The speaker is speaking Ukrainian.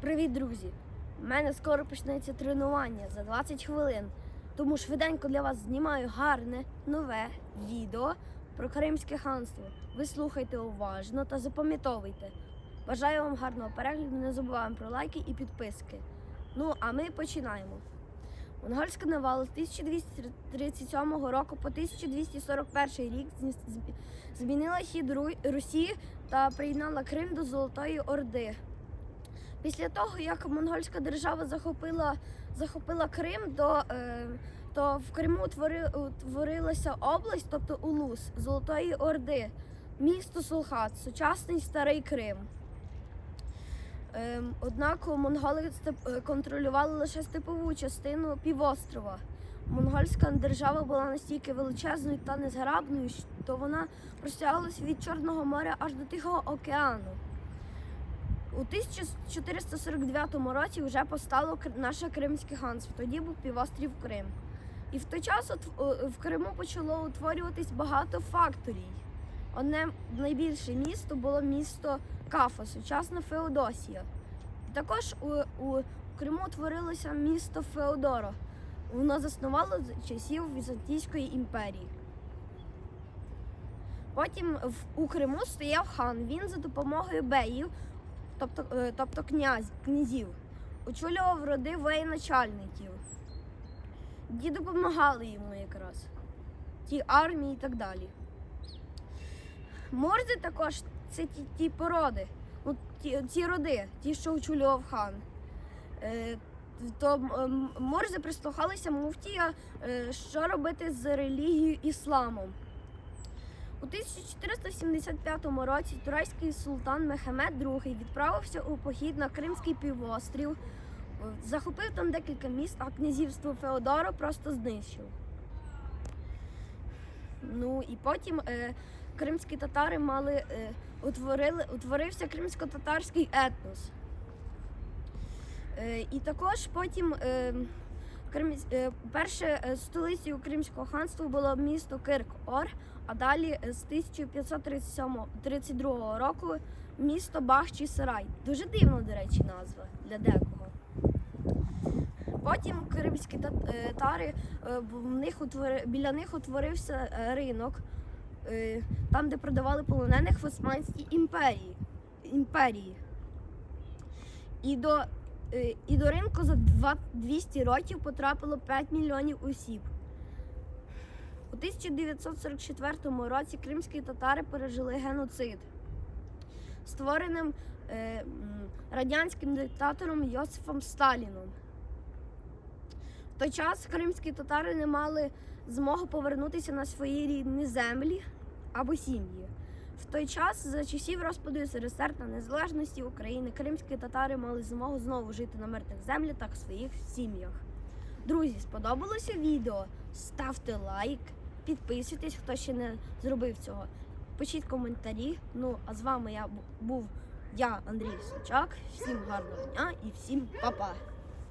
Привіт, друзі! У мене скоро почнеться тренування за 20 хвилин. Тому швиденько для вас знімаю гарне нове відео про Кримське ханство. Ви слухайте уважно та запам'ятовуйте. Бажаю вам гарного перегляду, не забуваємо про лайки і підписки. Ну, а ми починаємо. Монгольська навала з 1237 року по 1241 рік змінила хід Русі та приєднала Крим до Золотої Орди. Після того, як монгольська держава захопила, захопила Крим, то, е, то в Криму утвори, утворилася область, тобто Улус Золотої Орди, місто Сулхат, сучасний старий Крим. Ем, однак монголи е, контролювали лише степову частину півострова. Монгольська держава була настільки величезною та незграбною, що вона простягалася від Чорного моря аж до Тихого океану. У 1449 році вже постало наше Кримське ханство. Тоді був півострів Крим. І в той час в Криму почало утворюватись багато факторій. Одне найбільше місто було місто Кафа, сучасна Феодосія. Також у, у Криму утворилося місто Феодоро. Воно заснувало з часів Візантійської імперії. Потім у Криму стояв хан. Він за допомогою беїв, тобто, е, тобто князь, князів, очолював роди воєначальників. Ті допомагали йому якраз. Ті армії і так далі. Морзи також це ті, ті породи, ну, ті, ті роди, ті, що очолював хан. Е, то морзи прислухалися муфтія, е, що робити з релігією ісламом. У 1475 році турецький султан Мехмед II відправився у похід на Кримський півострів, захопив там декілька міст, а князівство Феодора просто знищив. Ну і потім е, кримські татари мали е, утворили, утворився кримсько-татарський етнос. Е, і також потім е, перше е, столицею Кримського ханства було місто Кирк-Ор, а далі е, з 1532 року місто Бахчі-Сарай. Дуже дивно, до речі, назва для декого. Потім кримські е, татари, е, в них утвори, біля них утворився е, ринок, е, там, де продавали полонених в Османській імперії. імперії. І до, е, і до ринку за 200 років потрапило 5 мільйонів осіб. У 1944 році кримські татари пережили геноцид, створеним е, радянським диктатором Йосифом Сталіном. В той час кримські татари не мали змоги повернутися на свої рідні землі або сім'ї. В той час, за часів розпаду СРСР та незалежності України, кримські татари мали змогу знову жити на мирних землях та в своїх сім'ях. Друзі, сподобалося відео? Ставте лайк, підписуйтесь, хто ще не зробив цього. Пишіть коментарі. Ну а з вами я був я, Андрій Сучак. Всім гарного дня і всім па-па!